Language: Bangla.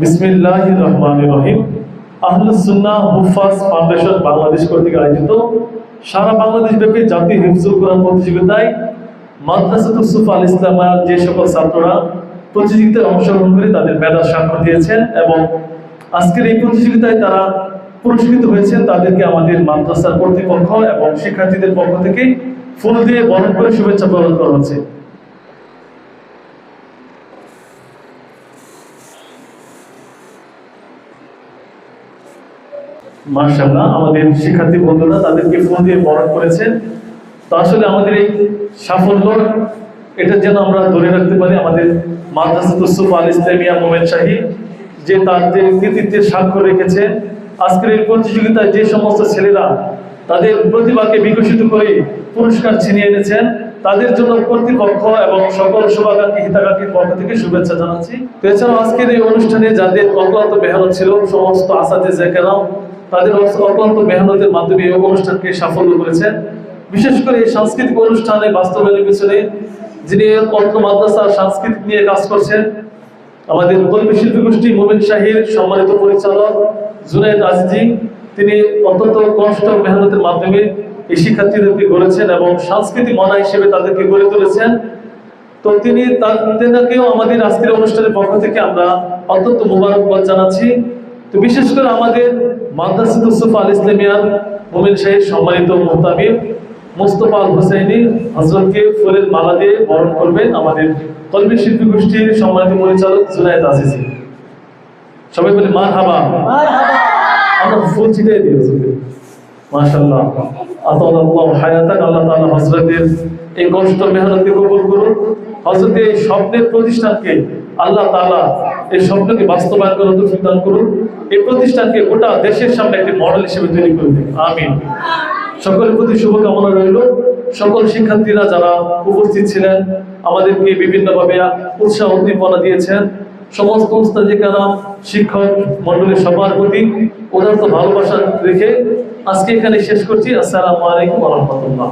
বিসমিল্লাহ রহমান রহিম। আহলুসুন্না হুফাজ ফাউন্ডেশন বাংলাদেশ কর্তৃক আয়োজিত সারা বাংলাদেশ ব্যাপী জাতীয় হিফজুল কোরআন প্রতিযোগিতায় মাদ্রাসাতুল সুফা আল ইসলামার যে সকল ছাত্ররা প্রতিযোগিতায় অংশগ্রহণ করে তাদের মেধার স্বাক্ষর দিয়েছেন এবং আজকের এই প্রতিযোগিতায় তারা পুরস্কৃত হয়েছেন তাদেরকে আমাদের মাদ্রাসার কর্তৃপক্ষ এবং শিক্ষার্থীদের পক্ষ থেকে ফুল দিয়ে বরণ করে শুভেচ্ছা প্রদান করা হচ্ছে। মার্শাল্লাহ আমাদের শিক্ষার্থী বন্ধুরা তাদেরকে ফোন দিয়ে বরণ করেছেন। তো আসলে আমাদের এই সাফল্য, এটা যেন আমরা ধরে রাখতে পারি, আমাদের মাদ্রাসা তুসুফ আল ইসলামিয়া মোমেন শাহী, যে তার যে কৃতিত্বের স্বাক্ষর রেখেছে, আজকের এই প্রতিযোগিতায় যে সমস্ত ছেলেরা তাদের প্রতিভাকে বিকশিত করে পুরস্কার ছিনিয়ে এনেছেন, তাদের জন্য কর্তৃপক্ষ এবং সকল শুভাকাঙ্ক্ষী, হিতাকাঙ্ক্ষীর পক্ষ থেকে শুভেচ্ছা জানাচ্ছি। তো এছাড়াও আজকের এই অনুষ্ঠানে যাদের অক্লান্ত মেহনত ছিল, সমস্ত আসাদে জেকেরাও তাদের অক্লান্ত মেহনতের মাধ্যমে এই অনুষ্ঠানকে সাফল্য করেছেন। বিশেষ করে এই সাংস্কৃতিক অনুষ্ঠানে বাস্তবায়নের পিছনে যিনি পত্র মাদ্রাসা সাংস্কৃতিক নিয়ে কাজ করছেন, আমাদের কলমি শিল্পী গোষ্ঠী মোমেন শাহির, সম্মানিত পরিচালক জুনাইদ আজিজি, তিনি অত্যন্ত কষ্ট মেহনতের মাধ্যমে এই শিক্ষার্থীদেরকে গড়েছেন এবং সাংস্কৃতিক মনা হিসেবে তাদেরকে গড়ে তুলেছেন। তো তিনি তেনাকেও আমাদের আজকের অনুষ্ঠানের পক্ষ থেকে আমরা অত্যন্ত মোবারকবাদ জানাচ্ছি। তো বিশেষ করে আমাদের মাদ্রাসা তুসুফ আল ইসলামিয়ার মোমিন শাহের সম্মানিত মোহতামিম মোস্তফা আল হোসেনি হজরতকে ফুলের মালা দিয়ে বরণ করবেন আমাদের কলমি শিল্পী গোষ্ঠীর সম্মানিত পরিচালক জুনায়দ আজিজি। সবাই বলে মার হাবা আমরা ফুল ছিটাই দিই হুজুরকে মাশাআল্লাহ। আতাল্লাহু হায়াতাক আল্লাহ তাআলা হযরতের এই কষ্ট মেহনতকে কবুল করুন হযরতের এই স্বপ্নের প্রতিষ্ঠানকে আল্লাহ তাআলা এই স্বপ্নকে বাস্তবায়ন করার তৌফিক দান করুন। এই প্রতিষ্ঠানকে গোটা দেশের সামনে একটি মডেল হিসেবে তৈরি করে দিন আমিন। সকলের প্রতি শুভকামনা রইল। সকল শিক্ষার্থীরা যারা উপস্থিত ছিলেন, আমাদেরকে বিভিন্নভাবে উৎসাহ উদ্দীপনা দিয়েছেন। সমস্ত উস্তাদিকারা শিক্ষক মন্ডলের সবার প্রতি ওদের তো ভালোবাসা রেখে আজকে এখানে শেষ করছি। আসসালামু আলাইকুম রহমতুল্লাহ।